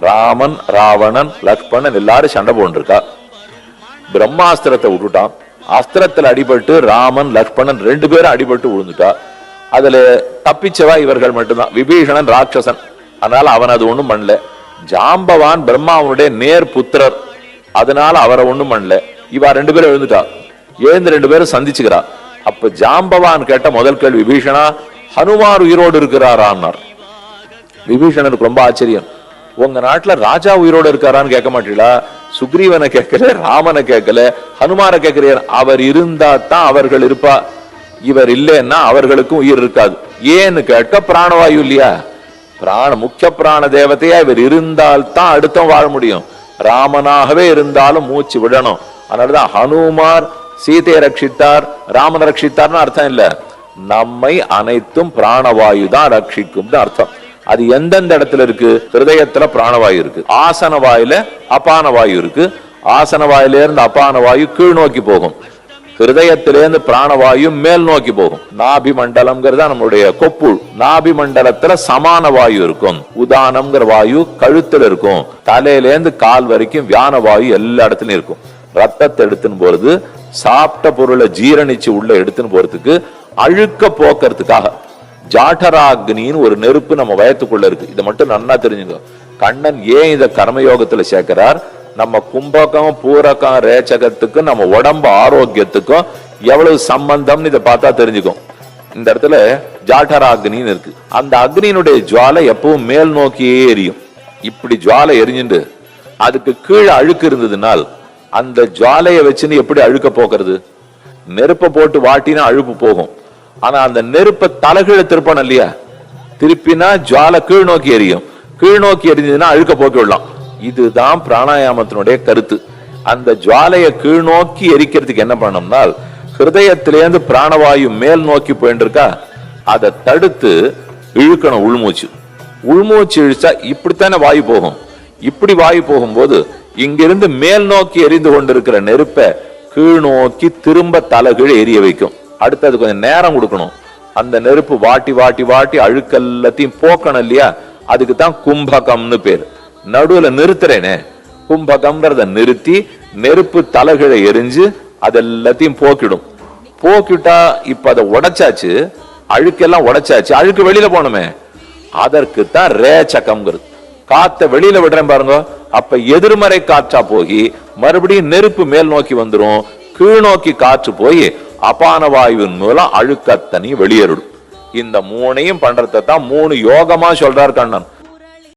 ராமன் ராவணன் லக்ஷ்மணன் எல்லாரும் சண்டை போட்டுருக்கா. பிரம்மாஸ்திரத்தை விட்டுட்டான். அஸ்திரத்தில் அடிபட்டு ராமன் லக்ஷ்மணன் ரெண்டு பேரும் அடிபட்டு விழுந்துட்டா. அதுல தப்பிச்சவா இவர்கள் மட்டும்தான். விபீஷணன் ராட்சசன். அதனால அவன் அது ஒன்றும் பண்ணல. ஜாம்பவான் பிரம்மாவுடைய நேர் புத்திரர். அதனால அவரை ஒன்றும் பண்ணல. இவா ரெண்டு பேரும் எழுந்துட்டா. எழுந்து ரெண்டு பேரும் சந்திச்சுக்கிறா. அப்ப ஜாம்பவான் கேட்ட முதல் கேள்வி விபீஷணா ஹனுமார் உயிரோடு இருக்கிறாரான்னார். விபீஷணனுக்கு ரொம்ப ஆச்சரியம். உங்க நாட்டுல ராஜா உயிரோட இருக்காரான்னு கேட்க மாட்டீங்களா? சுக்ரீவனை கேட்கல ராமனை கேட்கல ஹனுமாரை கேட்கிறார் அவர் இருந்தா தான் அவர்கள் இருப்பா. இவர் இல்லைன்னா அவர்களுக்கும் உயிர் இருக்காது. ஏன்னு கேட்க பிராணவாயு இல்லையா? பிராண முக்கிய பிராண தேவதையா இவர் இருந்தால் தான் வாழ முடியும். ராமனாகவே இருந்தாலும் மூச்சு விடணும். அதனாலதான் ஹனுமார் சீதையை ரட்சித்தார் ராமன் ரட்சித்தார்னு அர்த்தம் இல்ல. நம்மை அனைத்தும் பிராணவாயு தான் ரட்சிக்கும்னு அர்த்தம். அது எந்தெந்த இடத்துல இருக்கு? ஹிருதயத்துல பிராணவாயு இருக்கு. ஆசன வாயில அப்பான வாயு இருக்கு. ஆசன வாயில இருந்து வாயு கீழ் நோக்கி போகும். ஹிருதயத்திலேருந்து பிராணவாயு மேல் நோக்கி போகும். நாபி மண்டலம்ங்கிறது நம்மளுடைய கொப்புள். நாபி மண்டலத்துல சமான வாயு இருக்கும். உதானம்ங்கிற வாயு கழுத்துல இருக்கும். தலையிலேருந்து கால் வரைக்கும் வியான வாயு எல்லா இடத்துலயும் இருக்கும். ரத்தத்தை எடுத்துன்னு போறது சாப்பிட்ட பொருளை ஜீரணிச்சு உள்ள எடுத்துன்னு போறதுக்கு அழுக்க போக்குறதுக்காக. ஜாட்டராக்னின்னு ஒரு நெருப்பு நம்ம வயத்துக்குள்ள இருக்கு. இதை மட்டும் நன்னா தெரிஞ்சுங்க. கண்ணன் ஏன் இதை கர்மயோகத்துல சேர்க்கிறார்? நம்ம கும்பகம் பூரகம் ரேச்சகத்துக்கும் நம்ம உடம்பு ஆரோக்கியத்துக்கும் எவ்வளவு சம்பந்தம்னு இதை பார்த்தா தெரிஞ்சுக்கும். இந்த இடத்துல ஜாட்டராக்னின்னு இருக்கு. அந்த அக்னியினுடைய ஜுவாலை எப்பவும் மேல் நோக்கியே எரியும். இப்படி ஜுவாலை எரிஞ்சுட்டு அதுக்கு கீழே அழுக்கு இருந்ததுனால் அந்த ஜுவாலையை வச்சுன்னு எப்படி அழுக்க போக்குறது? நெருப்பை போட்டு வாட்டினா அழுப்பு போகும். ஆனா அந்த நெருப்பை தலைகீழ திருப்பணும் இல்லையா? திருப்பினா ஜுவாலை கீழ் நோக்கி எரியும் கீழ் நோக்கி எரிஞ்சதுன்னா அழுக்க போக்கி விடலாம். இதுதான் பிராணாயாமத்தினுடைய கருத்து. அந்த ஜுவாலையை கீழ் நோக்கி எரிக்கிறதுக்கு என்ன பண்ணோம்னால் ஹிருதயத்திலேருந்து பிராணவாயு மேல் நோக்கி போயிட்டு இருக்கா அதை தடுத்து இழுக்கணும் உள்மூச்சு. உள்மூச்சு இழுச்சா இப்படித்தானே வாயு போகும். இப்படி வாயு போகும்போது இங்கிருந்து மேல் நோக்கி எரிந்து கொண்டிருக்கிற நெருப்பை கீழ் நோக்கி திரும்ப தலைகீழ் எரிய வைக்கும். அடுத்து அது கொஞ்சம் நேரம் கொடுக்கணும். அந்த நெருப்பு வாட்டி வாட்டி வாட்டி அழுக்கெல்லாத்தையும் போக்கணும் இல்லையா? அதுக்கு தான் கும்பகம்னு பேர். நடுவில் நிறுத்துறேனே. கும்பகம்ங்கிறத நிறுத்தி நெருப்பு தலைகளை எரிஞ்சு அதெல்லாத்தையும் போக்கிடும். போக்கிட்டா இப்ப அதை உடைச்சாச்சு அழுக்கெல்லாம் உடைச்சாச்சு அழுக்கு வெளியில போகணுமே. அதற்கு தான் ரேச்சக்கம்ங்கிறது காத்த வெளியில விடுறேன் பாருங்க. அப்ப எதிர்மறை காற்றா போய் மறுபடியும் நெருப்பு மேல் நோக்கி வந்துடும் கீழ் நோக்கி காற்று போய் அபான வாயுவின் மூலம் அழுக்கத்தனி வெளியேறிடும் இந்த மூணையும் பண்றதை தான் மூணு யோகமா சொல்றார் கண்ணன்.